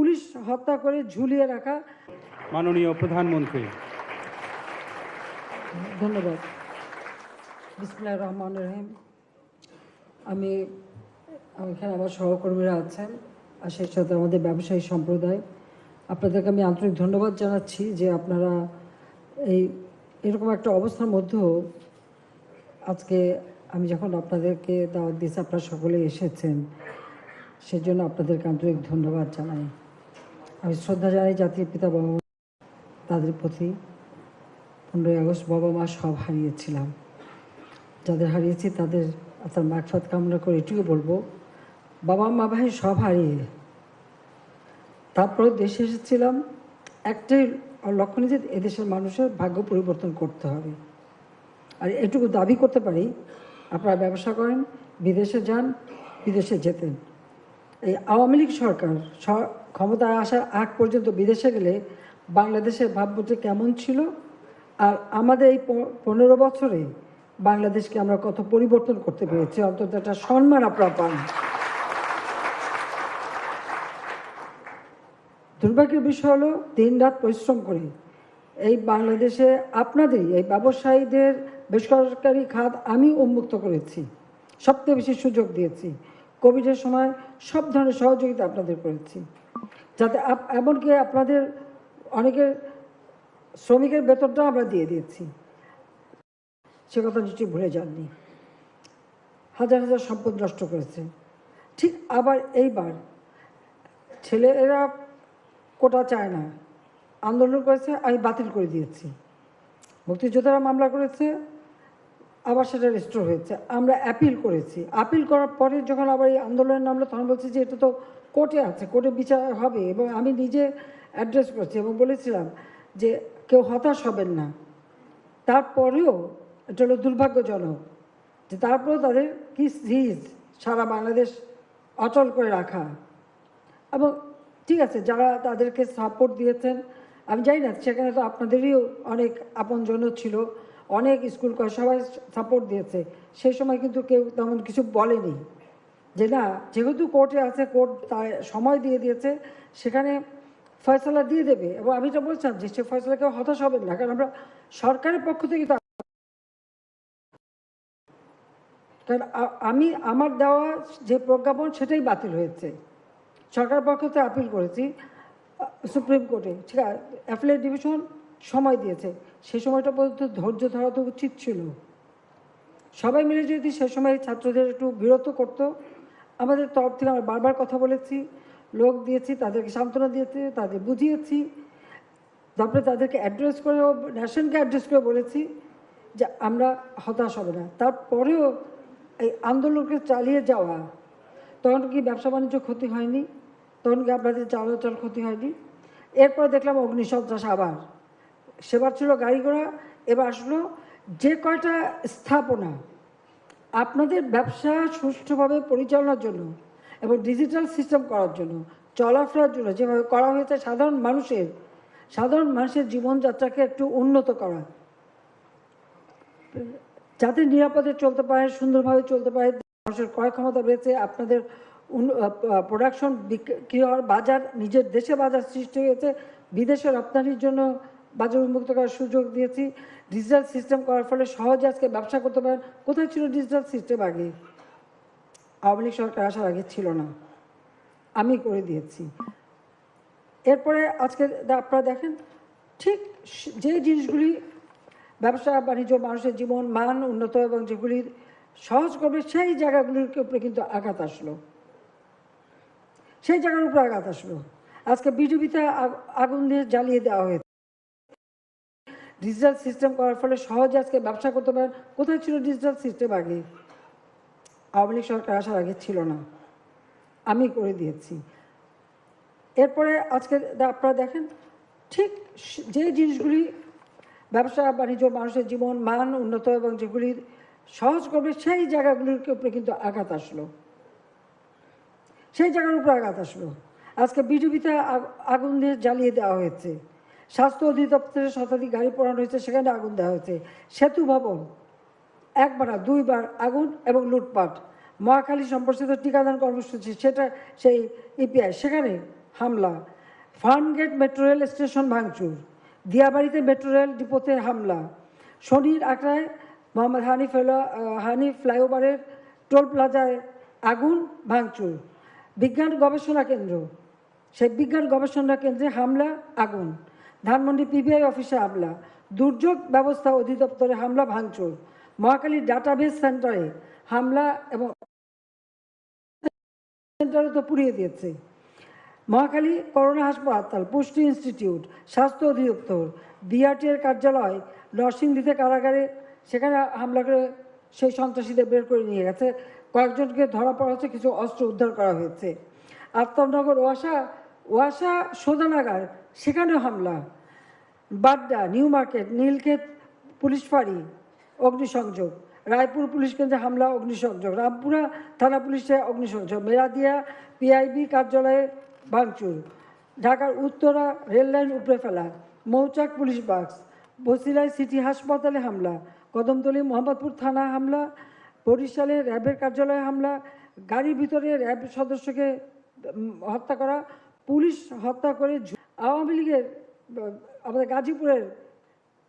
Police হত্যা করে ঝুলিয়ে রাখা। মাননীয় প্রধানমন্ত্রী। ধন্যবাদ। বিসমুল্লাহ রহমান রহিম। আমি আমি এখানে আমার সহকর্মীরা আছেন আর সেই সাথে আমাদের ব্যবসায়ী সম্প্রদায়। আপনাদেরকে আমি আন্তরিক ধন্যবাদ জানাচ্ছি যে আপনারা এই এরকম একটা অবস্থার মধ্যেও আজকে আমি যখন আপনাদেরকে দাওয়াত দিয়েছি আপনারা সকলে এসেছেন সেজন্য আপনাদেরকে আন্তরিক ধন্যবাদ জানাই। আমি শ্রদ্ধা জানাই জাতির পিতা বাবা মা তাদের প্রতি। পনেরোই আগস্ট বাবা মা সব হারিয়েছিলাম। যাদের হারিয়েছি তাদের আপনার মাকসাদ কামনা করে এটুকু বলব, বাবা মা ভাই সব হারিয়ে। তারপরে দেশে এসেছিলাম, একটাই লক্ষ্য নিয়ে যে এদেশের মানুষের ভাগ্য পরিবর্তন করতে হবে। আর এটুকু দাবি করতে পারি, আপনারা ব্যবসা করেন, বিদেশে যান, বিদেশে যেতেন। এই আওয়ামী লীগ সরকার ক্ষমতায় আসার আগ পর্যন্ত বিদেশে গেলে বাংলাদেশের ভাবমূর্তি কেমন ছিল? আর আমাদের এই পনেরো বছরে বাংলাদেশকে আমরা কত পরিবর্তন করতে পেরেছি? অন্তত একটা সম্মান আপনারা পান। দুর্ভাগ্যের বিষয় হলো দিন রাত পরিশ্রম করে। এই বাংলাদেশে আপনাদেরই, এই ব্যবসায়ীদের বেসরকারি খাত আমি উন্মুক্ত করেছি। সবচেয়ে বেশি সুযোগ দিয়েছি। কোভিডের সময় সব ধরনের সহযোগিতা আপনাদের করেছি। যাতে এমনকি আপনাদের অনেকের শ্রমিকের বেতনটা আমরা দিয়ে দিয়েছি। সে কথা নিশ্চয়ই ভুলে যাননি। হাজার হাজার সম্পদ নষ্ট করেছে ঠিক আবার এইবার ছেলেরা কোটা চায় না। আন্দোলন করেছে, আমি বাতিল করে দিয়েছি। মুক্তিযোদ্ধারা মামলা করেছে আবার সেটা রেস্টোর হয়েছে। আমরা অ্যাপিল করেছি। আপিল করার পরে যখন আবার এই আন্দোলনে নামলো, তখন বলছি যে এটা তো কোর্টে আছে কোর্টে বিচার হবে এবং আমি নিজে অ্যাড্রেস করেছি এবং বলেছিলাম যে কেউ হতাশ হবেন না। তারপরেও এটা হলো দুর্ভাগ্যজনক যে তারপরেও তাদের কি সিজ সারা বাংলাদেশ অচল করে রাখা। এবং ঠিক আছে, যারা তাদেরকে সাপোর্ট দিয়েছেন, আমি জানি না, সেখানে তো আপনাদেরই অনেক আপনজন ছিল। অনেক স্কুল সবাই সাপোর্ট দিয়েছে। সেই সময় কিন্তু কেউ তেমন কিছু বলেনি। যে না, যেহেতু কোর্টে আছে কোর্ট তার সময় দিয়ে দিয়েছে, সেখানে ফয়সলা দিয়ে দেবে। এবং আমি তো বলছিলাম যে সে ফয়সলা কেউ হতাশ হবেন না, কারণ আমরা সরকারের পক্ষ থেকে তো কারণ আমি, আমার দেওয়া যে প্রজ্ঞাপন সেটাই বাতিল হয়েছে। সরকার পক্ষ থেকে আপিল করেছি সুপ্রিম কোর্টে। ঠিক আছে অ্যাফিলেট ডিভিশন সময় দিয়েছে। সেই সময়টা পর্যন্ত ধৈর্য ধরা তো উচিত ছিল। সবাই মিলে যদি সে সময় ছাত্রদের একটু বিরত করতো, আমাদের তরফ থেকে আমরা বারবার কথা বলেছি, লোক দিয়েছি, তাদেরকে সান্ত্বনা দিয়েছি, তাদের বুঝিয়েছি, তারপরে তাদেরকে অ্যাড্রেস করে ন্যাশনকে অ্যাড্রেস করে বলেছি যে আমরা হতাশ হবে না। তারপরেও এই আন্দোলনকে চালিয়ে যাওয়া, তখন কি ব্যবসা বাণিজ্য ক্ষতি হয়নি? তখন কি আপনাদের চলাচল ক্ষতি হয়নি? এরপর দেখলাম অগ্নিসন্ত্রাস আবার। সেবার ছিল গাড়ি ঘোড়া, এবার আসলো যে কয়টা স্থাপনা আপনাদের ব্যবসা সুষ্ঠুভাবে পরিচালনার জন্য এবং ডিজিটাল সিস্টেম করার জন্য, চলাফেরার জন্য, যেভাবে করা হয়েছে সাধারণ মানুষের সাধারণ মানুষের জীবনযাত্রাকে একটু উন্নত করা। যাতে নিরাপদে চলতে পারে, সুন্দরভাবে চলতে পারে, মানুষের ক্রয় ক্ষমতা বেড়েছে, আপনাদের প্রোডাকশন বিক্রি হওয়ার বাজার, নিজের দেশে বাজার সৃষ্টি হয়েছে বিদেশে রপ্তানির জন্য বাজার উন্মুক্ত করার সুযোগ দিয়েছি। ডিজিটাল সিস্টেম করার ফলে সহজে আজকে ব্যবসা করতে পারেন। কোথায় ছিল ডিজিটাল সিস্টেম আগে? আওয়ামী লীগ সরকার আসার আগে ছিল না। আমি করে দিয়েছি। এরপরে আজকে আপনারা দেখেন, ঠিক যে জিনিসগুলি ব্যবসা, বাণিজ্য, মানুষের জীবন, মান, উন্নত এবং যেগুলি সহজ করবে, সেই জায়গাগুলির উপরে কিন্তু আঘাত আসলো। সেই জায়গার উপরে আঘাত আসলো। আজকে বিজেপিতে আগুন দিয়ে জ্বালিয়ে দেওয়া হয়েছে। ডিজিটাল সিস্টেম করার ফলে সহজে আজকে ব্যবসা করতে পারেন। কোথায় ছিল ডিজিটাল সিস্টেম আগে? আওয়ামী লীগ সরকার আসার আগে ছিল না। আমি করে দিয়েছি। এরপরে আজকে আপনারা দেখেন, ঠিক যে জিনিসগুলি ব্যবসা, বাণিজ্য, মানুষের জীবন, মান, উন্নত এবং যেগুলি সহজ করবে, সেই জায়গাগুলির উপরে কিন্তু আঘাত আসলো। সেই জায়গার উপরে আঘাত আসলো। আজকে বিজেপিতে আগুন দিয়ে জ্বালিয়ে দেওয়া হয়েছে। স্বাস্থ্য অধিদপ্তরের শতাধিক গাড়ি পোড়ানো হয়েছে সেখানে আগুন দেওয়া হয়েছে। সেতু ভবন একবার দুইবার আগুন এবং লুটপাট। মহাখালী সম্প্রসারিত টিকাদান কর্মসূচি সেটা সেই ইপিআই সেখানে হামলা। ফার্মগেট মেট্রো রেল স্টেশন ভাঙচুর দিয়াবাড়িতে মেট্রো রেল ডিপোতে হামলা। শনির আখড়ায় মোহাম্মদ হানিফ এলা- আহ, হানিফ ফ্লাইওভারের টোল প্লাজায় আগুন ভাঙচুর। বিজ্ঞান গবেষণা কেন্দ্র সেই বিজ্ঞান গবেষণা কেন্দ্রে হামলা আগুন। ধানমন্ডি পিবিআই অফিসে হামলা, দুর্যোগ ব্যবস্থা অধিদপ্তরে হামলা, ভাঙচুর মহাখালী ডাটাবেস সেন্টারে হামলা এবং সেন্টারে তো পুড়িয়ে দিয়েছে। মহাখালী করোনা হাসপাতাল, পুষ্টি ইনস্টিটিউট, স্বাস্থ্য অধিদপ্তর বিআরটি এর কার্যালয়, নরসিংদীতে কারাগারে, সেখানে হামলা করে সেই সন্ত্রাসীদের বের করে নিয়ে গেছে। কয়েকজনকে ধরা পড়া হচ্ছে কিছু অস্ত্র উদ্ধার করা হয়েছে। আফতাবনগর ওয়াসা ওয়াসা সোদানাগার সেখানেও হামলা Badda new market, Nilkhet police ফাঁড়ি, অগ্নিসংযোগ। রায়পুর পুলিশ কেন্দ্রে হামলা, অগ্নিসংযোগ। রামপুরা থানা পুলিশে অগ্নিসংযোগ। মেরাদিয়া পিআইবি কার্যালয়ে ভাঙচুর। ঢাকার উত্তরা রেললাইন উপড়ে ফেলা। মৌচাক পুলিশ বাক্স। বসিলায় সিটি হাসপাতালে হামলা। কদমতলী মোহাম্মদপুর থানা হামলা। বরিশালে র্যাবের কার্যালয়ে হামলা। গাড়ির ভিতরে র্যাব সদস্যকে হত্যা করা। পুলিশ হত্যা করে আওয়ামী লীগের, আমাদের গাজীপুরের,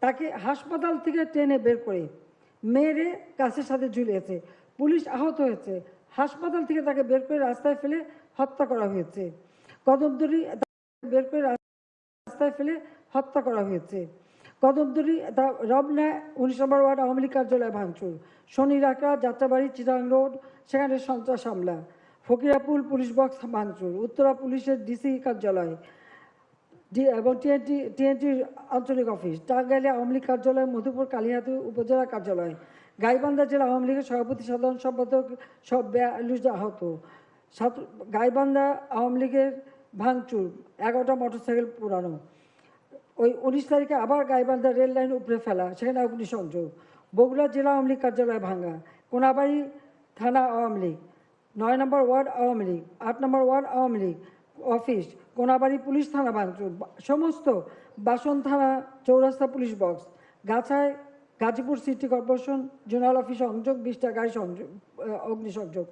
তাকে হাসপাতাল থেকে টেনে বের করে মেরে গাছের সাথে ঝুলিয়েছে। পুলিশ আহত হয়েছে। হাসপাতাল থেকে তাকে বের করে রাস্তায় ফেলে হত্যা করা হয়েছে। কদমদরি বের করে রাস্তায় ফেলে হত্যা করা হয়েছে। কদমদরি রমনা উনিশ নম্বর ওয়ার্ড আওয়ামী লীগ কার্যালয় ভাঙচুর। শনি রাকা, যাত্রাবাড়ি, চিটাং রোড, সেখানে সন্ত্রাস হামলা। ফকিরাপুল পুলিশ বক্স ভাঙচুর। উত্তরা পুলিশের ডিসি কার্যালয়। এবং টিএনটি টিএনটির আঞ্চলিক অফিস। টাঙ্গাইলে আওয়ামী লীগ কার্যালয়, মধুপুর কালিহাতি উপজেলা কার্যালয়। গাইবান্ধা জেলা আওয়ামী লীগের সভাপতি, সাধারণ সম্পাদক সব বিয়াল্লিশ আহত। গাইবান্ধা আওয়ামী লীগের ভাঙচুর, এগারোটা মোটরসাইকেল পুরানো। ওই উনিশ তারিখে আবার গাইবান্ধা রেল লাইন উপরে ফেলা, সেখানে অগ্নিসংযোগ বগুড়া জেলা আওয়ামী লীগ কার্যালয় ভাঙা। কোনাবাড়ি থানা আওয়ামী লীগ। নয় নম্বর ওয়ার্ড আওয়ামী লীগ। আট নম্বর ward Awami League. Office Konabari police থানা ভাঙচুর সমস্ত বাসন থানা চৌরাস্তা police box, গাছায় Gazipur city corporation zonal office সংযোগ বিশটা গাড়ি সংযোগ অগ্নিসংযোগ,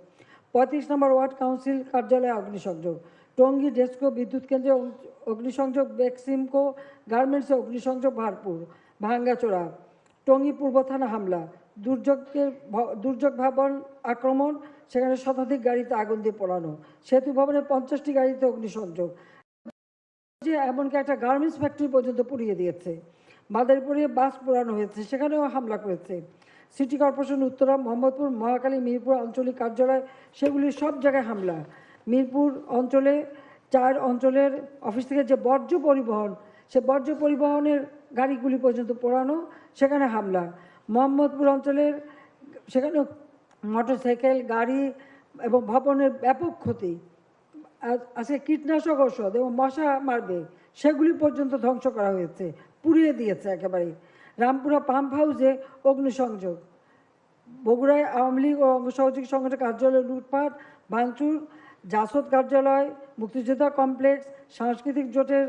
পঁয়ত্রিশ নম্বর ওয়ার্ড কাউন্সিল কার্যালয়ে অগ্নিসংযোগ, টঙ্গী ডেস্কো বিদ্যুৎ কেন্দ্রে অগ্নিসংযোগ, বেক্সিমকো গার্মেন্টসে অগ্নিসংযোগ, ভারপুর, ভাঙ্গাচোরা, টঙ্গী পূর্ব থানা হামলা দুর্যোগের দুর্যোগ ভবন আক্রমণ, সেখানে শতাধিক গাড়িতে আগুন দিয়ে পোড়ানো। সেতু ভবনের পঞ্চাশটি গাড়িতে অগ্নিসংযোগ। যে এমনকি একটা গার্মেন্টস ফ্যাক্টরি পর্যন্ত পুড়িয়ে দিয়েছে। মাদারীপুরে বাস পোড়ানো হয়েছে, সেখানেও হামলা করেছে। সিটি কর্পোরেশন উত্তরা, মোহাম্মদপুর মহাকালী মিরপুর আঞ্চলিক কার্যালয় সেগুলি সব জায়গায় হামলা। মিরপুর অঞ্চলে, চার অঞ্চলের অফিস থেকে যে বর্জ্য পরিবহন, সে বর্জ্য পরিবহনের গাড়িগুলি পর্যন্ত পোড়ানো, সেখানে হামলা। মোহাম্মদপুর অঞ্চলের সেখানে মোটরসাইকেল, গাড়ি এবং ভবনের ব্যাপক ক্ষতি। আজকে কীটনাশক ঔষধ এবং মশা মারবে। সেগুলি পর্যন্ত ধ্বংস করা হয়েছে, পুড়িয়ে দিয়েছে একেবারে। রামপুরা পাম্প হাউসে অগ্নিসংযোগ। বগুড়ায় আওয়ামী লীগ ও অঙ্গসহযোগী সংগঠনের কার্যালয় লুটপাট, ভাঙচুর, জাসদ কার্যালয়, মুক্তিযোদ্ধা কমপ্লেক্স, সাংস্কৃতিক জোটের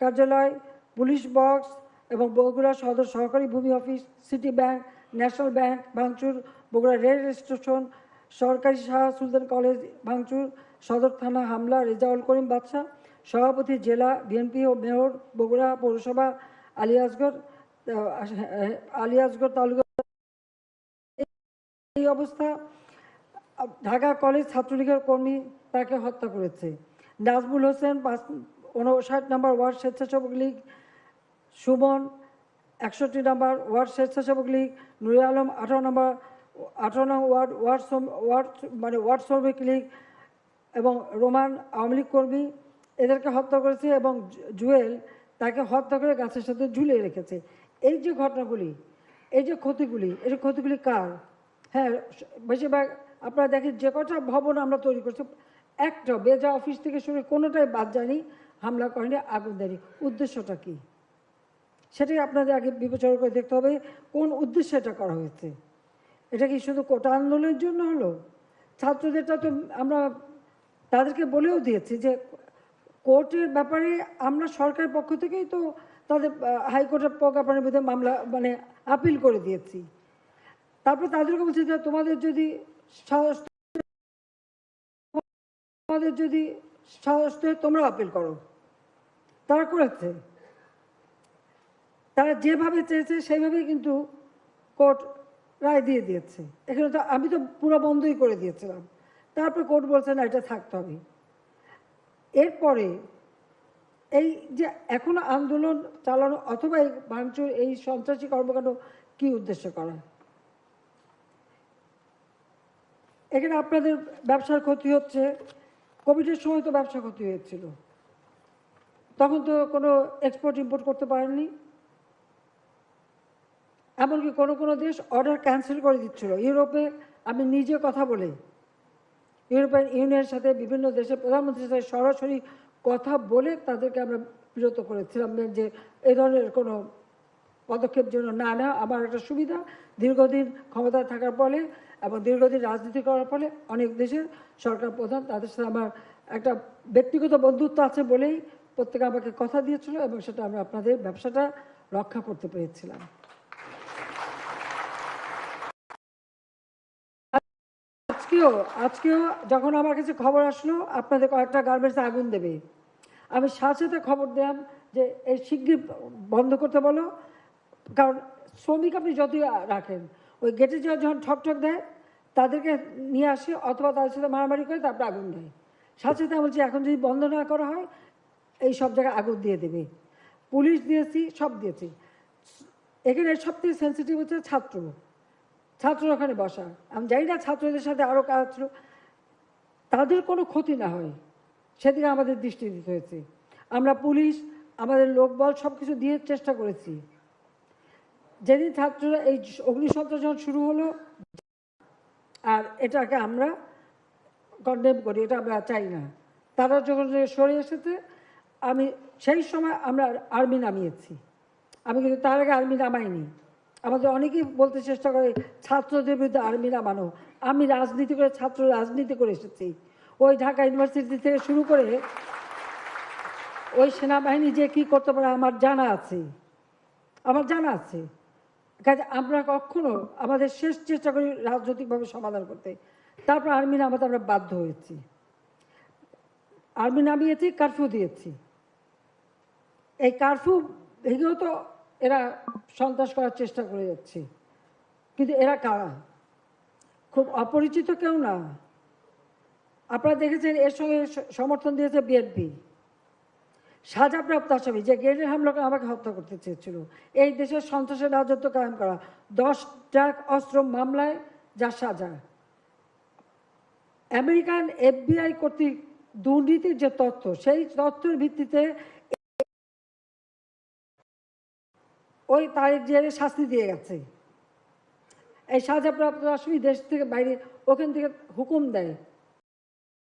কার্যালয়, পুলিশ বক্স এবং বগুড়া সদর সহকারী ভূমি office, city bank, national bank, ভাঙচুর, বগুড়া রেল স্টেশন, সরকারি শাহ সুলতান কলেজ, ভাঙচুর, সদর থানা হামলা, রেজাউল করিম বাদশাহ সভাপতি জেলা বিএনপি ও মেয়র বগুড়া পৌরসভা, আলিয়াসগড় আলিয়াসগড় তালুকা এই অবস্থা, ঢাকা কলেজ ছাত্রলীগের কর্মী তাকে হত্যা করেছে। নাজমুল হোসেন পাঁচ উনষাট নম্বর ওয়ার্ড স্বেচ্ছাসেবক লীগ সুমন, একষট্টি নম্বর ওয়ার্ড স্বেচ্ছাসেবক লীগ, নুরে আলম, আঠারো নম্বর আঠারো নম্বর ওয়ার্ড ওয়ার্ড ওয়ার্ড মানে ওয়ার্ড শ্রমিক লীগ এবং রোমান আওয়ামী লীগ কর্মী, এদেরকে হত্যা করেছে এবং জুয়েল তাকে হত্যা করে গাছের সাথে ঝুলিয়ে রেখেছে। এই যে ঘটনাগুলি, এই যে ক্ষতিগুলি, এই যে ক্ষতিগুলি কার? হ্যাঁ বেশিরভাগ আপনারা দেখেন যে কটা ভবন আমরা তৈরি করছি, একটা বেজা অফিস থেকে শুরু কোনোটাই বাদ যায়নি, হামলা করেনি, আগুন দেয়নি। উদ্দেশ্যটা কী? সেটাই আপনাদের আগে বিবেচনা করে দেখতে হবে কোন উদ্দেশ্যে এটা করা হয়েছে। এটা কি শুধু কোটা আন্দোলনের জন্য হলো? ছাত্রদেরটা তো আমরা তাদেরকে বলেও দিয়েছি যে কোর্টের ব্যাপারে আমরা সরকারের পক্ষ থেকেই তো তাদের হাইকোর্টের প্রজ্ঞাপনের বিরুদ্ধে মামলা মানে আপিল করে দিয়েছি। তারপর তাদেরকে বলছি যে তোমাদের যদি সাহস তোমাদের যদি সাহস তোমরা আপিল করো। তারা করেছে। তারা যেভাবে চেয়েছে, সেইভাবেই কিন্তু কোর্ট রায় দিয়ে দিয়েছে। এখানে তো আমি তো পুরো বন্ধই করে দিয়েছিলাম। তারপর কোর্ট বলছে, না, এটা থাকতে হবে। এরপরে এই যে এখনও আন্দোলন চালানো অথবা এই ভাঙচুর, এই সন্ত্রাসী কর্মকাণ্ড কি উদ্দেশ্য করা? এখানে আপনাদের ব্যবসার ক্ষতি হচ্ছে। কোভিডের সময় তো ব্যবসা ক্ষতি হয়েছিল। তখন তো কোনো এক্সপোর্ট ইম্পোর্ট করতে পারেননি। এমনকি কোনো কোনো দেশ অর্ডার ক্যান্সেল করে দিচ্ছিল। ইউরোপে আমি নিজে কথা বলে। ইউরোপিয়ান ইউনিয়নের সাথে বিভিন্ন দেশের প্রধানমন্ত্রীর সাথে সরাসরি কথা বলে তাদেরকে আমরা বিরত করেছিলাম যে এ ধরনের কোনো পদক্ষেপ যেন না না আমার একটা সুবিধা। দীর্ঘদিন ক্ষমতায় থাকার ফলে এবং দীর্ঘদিন রাজনীতি করার ফলে অনেক দেশের সরকার প্রধান তাদের সাথে আমার একটা ব্যক্তিগত বন্ধুত্ব আছে বলেই প্রত্যেকে আমাকে কথা দিয়েছিল এবং সেটা আমরা আপনাদের ব্যবসাটা রক্ষা করতে পেরেছিলাম। আজকেও আজকেও যখন আমার কাছে খবর আসলো, আপনাদের কয়েকটা গার্মেন্টসে আগুন দেবে। আমি সাথে সাথে খবর দিলাম যে, এই শিগগির বন্ধ করতে বলো, কারণ শ্রমিক আপনি যতই রাখেন, ওই গেটে যাওয়া যখন ঠক ঠক দেয়, তাদেরকে নিয়ে আসে অথবা তাদের সাথে মারামারি করে তারপরে আগুন দেয়। সাথে সাথে বলছি, এখন যদি বন্ধ না করা হয়, এই সব জায়গায় আগুন দিয়ে দেবে। পুলিশ দিয়েছি, সব দিয়েছি। এখানে সবথেকে সেন্সিটিভ হচ্ছে ছাত্র। ছাত্র ওখানে বসা। আমি জানি না ছাত্রদের সাথে আরও কাজ ছিল। তাদের কোনো ক্ষতি না হয়। সেদিকে আমাদের দৃষ্টি দিতে হয়েছে। আমরা পুলিশ, আমাদের লোকবল সব কিছু দিয়ে চেষ্টা করেছি। যেদিন ছাত্ররা এই অগ্নিসন্ত্রাস যখন শুরু হলো, আর এটাকে আমরা কন্ডেম করি, এটা আমরা চাই না। তারা যখন সরে এসেছে, আমি সেই সময় আমরা আর্মি নামিয়েছি। আমি কিন্তু তার আগে আর্মি নামাইনি। আমাদের অনেকেই বলতে চেষ্টা করে, ছাত্রদের বিরুদ্ধে আর্মি নামানো। আমি রাজনীতি করে, ছাত্র রাজনীতি করে এসেছি। ওই ঢাকা ইউনিভার্সিটি থেকে শুরু করে ওই সেনাবাহিনী যে কি করতে পারে, আমার জানা আছে। আমার জানা আছে। কাজে আমরা কখনো আমাদের শেষ চেষ্টা করি রাজনৈতিকভাবে সমাধান করতে। তারপর আর্মি নামাতে আমরা বাধ্য হয়েছি। আর্মি নামিয়েছি, কারফিউ দিয়েছি। এই কারফিউ ভেঙেও তো এরা সন্ত্রাস করার চেষ্টা করে যাচ্ছে। কিন্তু এরা কারা? খুব অপরিচিত কেউ না। আপনারা দেখেছেন এর সঙ্গে সমর্থন দিয়েছে বিএনপি। সাজাপ্রাপ্ত আসামি যে গ্রেনেড হামলা করে আমাকে হত্যা করতে চেয়েছিল, এই দেশের সন্ত্রাসের রাজত্ব কায়েম করা। দশ ট্রাক অস্ত্র মামলায় যা সাজা। আমেরিকান এফবিআই কর্তৃক দুর্নীতির যে তথ্য, সেই তথ্যের ভিত্তিতে ওই তারিখ জেলে শাস্তি দিয়ে গেছে। এই সাজাপ্রাপ্ত আসামি দেশ থেকে বাইরে, ওখান থেকে হুকুম দেয়।